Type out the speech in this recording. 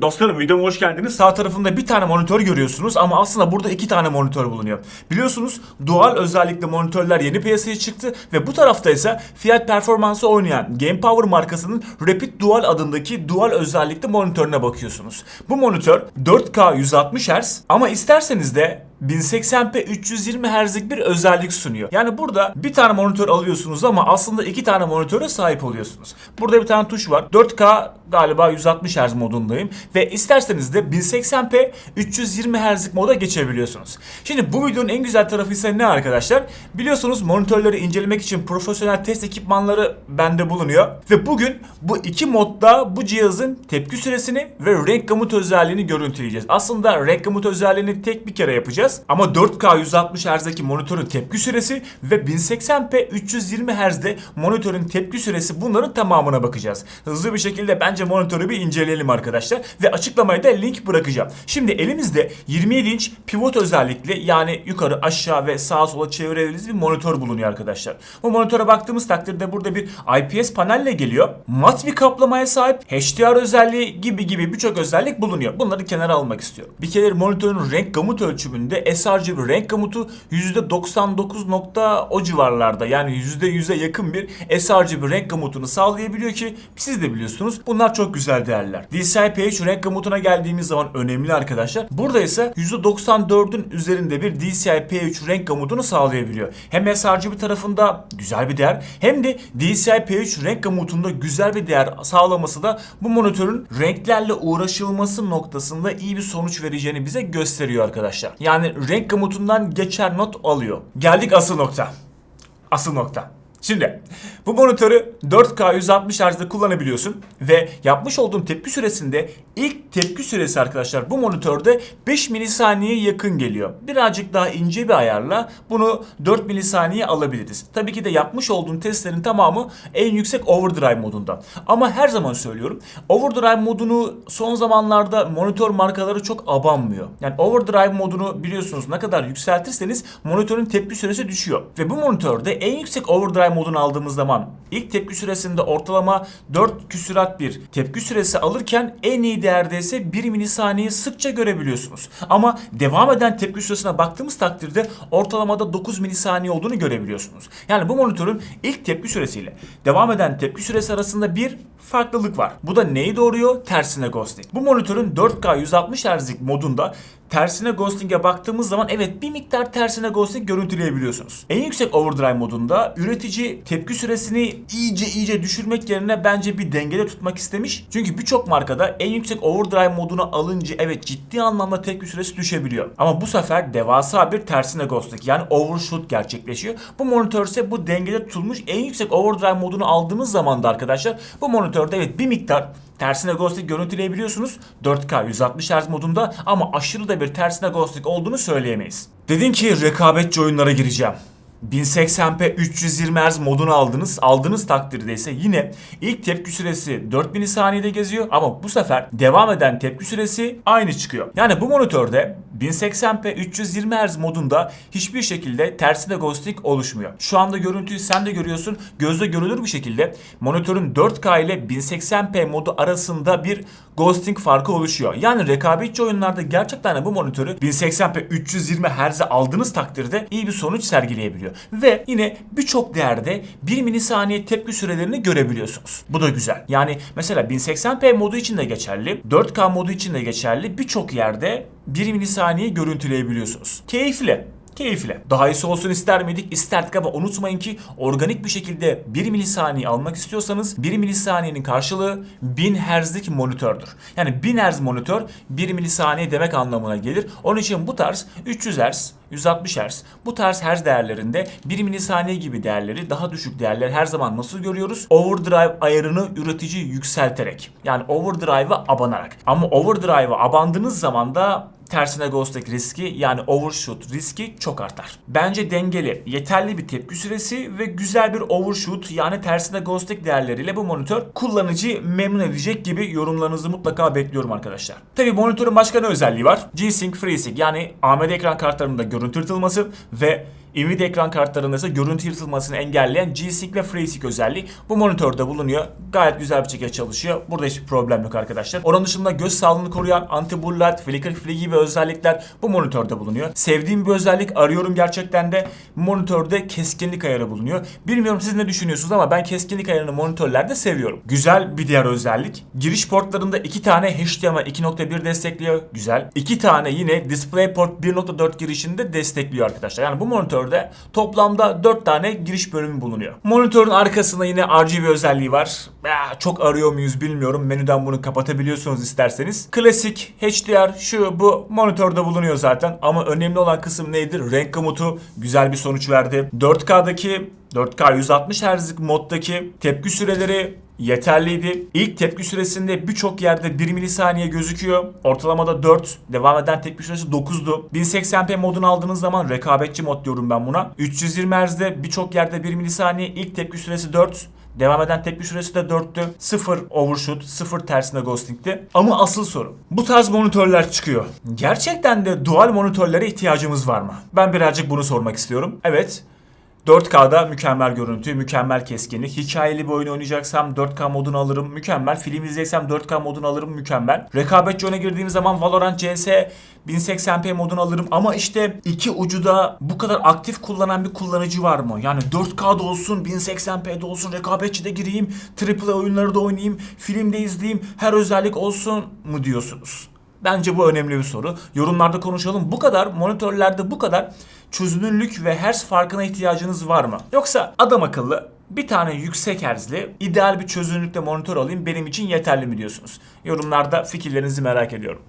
Dostlarım videoma hoş geldiniz. Sağ tarafında bir tane monitör görüyorsunuz ama aslında burada iki tane monitör bulunuyor. Biliyorsunuz dual özellikli monitörler yeni piyasaya çıktı ve bu tarafta ise fiyat performansı oynayan Game Power markasının Rapid Dual adındaki dual özellikli monitörüne bakıyorsunuz. Bu monitör 4K 160 Hz ama isterseniz de 1080p 320 Hz'lik bir özellik sunuyor. Yani burada bir tane monitör alıyorsunuz ama aslında iki tane monitöre sahip oluyorsunuz. Burada bir tane tuş var. 4K galiba 160 Hz modundayım ve isterseniz de 1080p 320 Hz'lik moda geçebiliyorsunuz. Şimdi bu videonun en güzel tarafı ise ne arkadaşlar? Biliyorsunuz monitörleri incelemek için profesyonel test ekipmanları bende bulunuyor ve bugün bu iki modda bu cihazın tepki süresini ve renk gamut özelliğini görüntüleyeceğiz. Aslında renk gamut özelliğini tek bir kere yapacağız ama 4K 160 Hz'deki monitörün tepki süresi ve 1080p 320 Hz'de monitörün tepki süresi bunların tamamına bakacağız. Hızlı bir şekilde bence monitörü bir inceleyelim arkadaşlar ve açıklamaya da link bırakacağım. Şimdi elimizde 27 inç pivot özellikli yani yukarı aşağı ve sağa sola çevirebiliriz bir monitör bulunuyor arkadaşlar. Bu monitöre baktığımız takdirde burada bir IPS panelle geliyor. Mat bir kaplamaya sahip HDR özelliği gibi gibi birçok özellik bulunuyor. Bunları kenara almak istiyorum. Bir kere monitörün renk gamut ölçümünde sRGB renk gamutu %99 nokta o civarlarda yani %100'e yakın bir sRGB renk gamutunu sağlayabiliyor ki siz de biliyorsunuz bunlar çok güzel değerler. DCI-P3 renk gamutuna geldiğimiz zaman önemli arkadaşlar. Burada ise %94'ün üzerinde bir DCI-P3 renk gamutunu sağlayabiliyor. Hem sRGB tarafında güzel bir değer hem de DCI-P3 renk gamutunda güzel bir değer sağlaması da bu monitörün renklerle uğraşılması noktasında iyi bir sonuç vereceğini bize gösteriyor arkadaşlar. Yani renk gamutundan geçer not alıyor. Geldik asıl nokta. Asıl nokta. Şimdi bu monitörü 4K 160 Hz'de kullanabiliyorsun ve yapmış olduğum tepki süresinde ilk tepki süresi arkadaşlar bu monitörde 5 milisaniyeye yakın geliyor. Birazcık daha ince bir ayarla bunu 4 milisaniye alabiliriz. Tabii ki de yapmış olduğum testlerin tamamı en yüksek overdrive modunda. Ama her zaman söylüyorum overdrive modunu son zamanlarda monitör markaları çok abanmıyor. Yani overdrive modunu biliyorsunuz ne kadar yükseltirseniz monitörün tepki süresi düşüyor. Ve bu monitörde en yüksek overdrive modunu aldığımız zaman ilk tepki süresinde ortalama 4 küsurat bir tepki süresi alırken en iyi değerde ise 1 milisaniye sıkça görebiliyorsunuz. Ama devam eden tepki süresine baktığımız takdirde ortalamada 9 milisaniye olduğunu görebiliyorsunuz. Yani bu monitörün ilk tepki süresiyle devam eden tepki süresi arasında bir farklılık var. Bu da neyi doğuruyor? Tersine ghosting. Bu monitörün 4K 160 Hz'lik modunda tersine ghosting'e baktığımız zaman evet bir miktar tersine ghosting görüntüleyebiliyorsunuz. En yüksek overdrive modunda üretici tepki süresini iyice iyice düşürmek yerine bence bir dengede tutmak istemiş. Çünkü birçok markada en yüksek overdrive modunu alınca evet ciddi anlamda tepki süresi düşebiliyor. Ama bu sefer devasa bir tersine ghosting yani overshoot gerçekleşiyor. Bu monitör ise bu dengede tutulmuş en yüksek overdrive modunu aldığınız zaman da arkadaşlar bu monitörde evet bir miktar Tersine ghosting görüntüleyebiliyorsunuz 4K 160 Hz modunda ama aşırı da bir tersine ghosting olduğunu söyleyemeyiz. Dedin ki rekabetçi oyunlara gireceğim. 1080p 320 Hz modunu aldınız. Aldığınız takdirde ise yine ilk tepki süresi 4 milisaniyede geziyor ama bu sefer devam eden tepki süresi aynı çıkıyor. Yani bu monitörde 1080p 320 Hz modunda hiçbir şekilde tersine ghosting oluşmuyor. Şu anda görüntüyü sen de görüyorsun. Gözle görülür bir şekilde monitörün 4K ile 1080p modu arasında bir ghosting farkı oluşuyor. Yani rekabetçi oyunlarda gerçekten bu monitörü 1080p 320 Hz'e aldığınız takdirde iyi bir sonuç sergileyebiliyor. Ve yine birçok değerde 1 milisaniye tepki sürelerini görebiliyorsunuz. Bu da güzel. Yani mesela 1080p modu için de geçerli, 4K modu için de geçerli. Birçok yerde 1 milisaniye görüntüleyebiliyorsunuz. Keyifli. Keyifli. Daha iyisi olsun ister miydik? İsterdik ama unutmayın ki organik bir şekilde 1 milisaniye almak istiyorsanız 1 milisaniyenin karşılığı 1000 Hz'lik monitördür. Yani 1000 Hz monitör 1 milisaniye demek anlamına gelir. Onun için bu tarz 300 Hz, 160 Hz bu tarz Hz değerlerinde 1 milisaniye gibi değerleri daha düşük değerler her zaman nasıl görüyoruz? Overdrive ayarını üretici yükselterek. Yani overdrive'a abanarak. Ama overdrive'a abandığınız zaman da tersine ghosting riski yani overshoot riski çok artar. Bence dengeli, yeterli bir tepki süresi ve güzel bir overshoot yani tersine ghosting değerleriyle bu monitör kullanıcıyı memnun edecek gibi yorumlarınızı mutlaka bekliyorum arkadaşlar. Tabi monitörün başka ne özelliği var? G-Sync FreeSync yani AMD ekran kartlarında görüntü ırtılması ve Nvidia ekran kartlarında ise görüntü yırtılmasını engelleyen G-Sync ve FreeSync özelliği bu monitörde bulunuyor. Gayet güzel bir şekilde çalışıyor. Burada hiçbir problem yok arkadaşlar. Onun dışında göz sağlığını koruyan anti blue light, flicker free gibi özellikler bu monitörde bulunuyor. Sevdiğim bir özellik arıyorum gerçekten de monitörde keskinlik ayarı bulunuyor. Bilmiyorum siz ne düşünüyorsunuz ama ben keskinlik ayarını monitörlerde seviyorum. Güzel bir diğer özellik. Giriş portlarında iki tane HDMI 2.1 destekliyor. Güzel. İki tane yine DisplayPort 1.4 girişini de destekliyor arkadaşlar. Yani bu monitörde toplamda 4 tane giriş bölümü bulunuyor. Monitörün arkasında yine RGB özelliği var. Ya, çok arıyor muyuz bilmiyorum. Menüden bunu kapatabiliyorsunuz isterseniz. Klasik HDR şu bu monitörde bulunuyor zaten. Ama önemli olan kısım neydi? Renk komutu güzel bir sonuç verdi. 4K'daki 4K 160 Hz'lik moddaki tepki süreleri yeterliydi. İlk tepki süresinde birçok yerde 1 milisaniye gözüküyor. Ortalamada 4. Devam eden tepki süresi 9'du. 1080p modunu aldığınız zaman rekabetçi mod diyorum ben buna. 320 Hz'de birçok yerde 1 milisaniye. İlk tepki süresi 4. Devam eden tepki süresi de 4'tü. 0 overshoot, 0 tersine ghosting'ti. Ama asıl soru. Bu tarz monitörler çıkıyor. Gerçekten de dual monitörlere ihtiyacımız var mı? Ben birazcık bunu sormak istiyorum. Evet. 4K'da mükemmel görüntü, mükemmel keskinlik. Hikayeli bir oyun oynayacaksam 4K modunu alırım, mükemmel. Film izleyeceksem 4K modunu alırım, mükemmel. Rekabetçi oyuna girdiğim zaman Valorant CS 1080p modunu alırım ama işte iki ucu da bu kadar aktif kullanan bir kullanıcı var mı? Yani 4K'da olsun, 1080p'de olsun, rekabetçi de gireyim, AAA oyunları da oynayayım, filmde izleyeyim, her özellik olsun mu diyorsunuz? Bence bu önemli bir soru. Yorumlarda konuşalım. Bu kadar monitörlerde bu kadar çözünürlük ve hertz farkına ihtiyacınız var mı? Yoksa adam akıllı bir tane yüksek herzli ideal bir çözünürlükte monitör alayım benim için yeterli mi diyorsunuz? Yorumlarda fikirlerinizi merak ediyorum.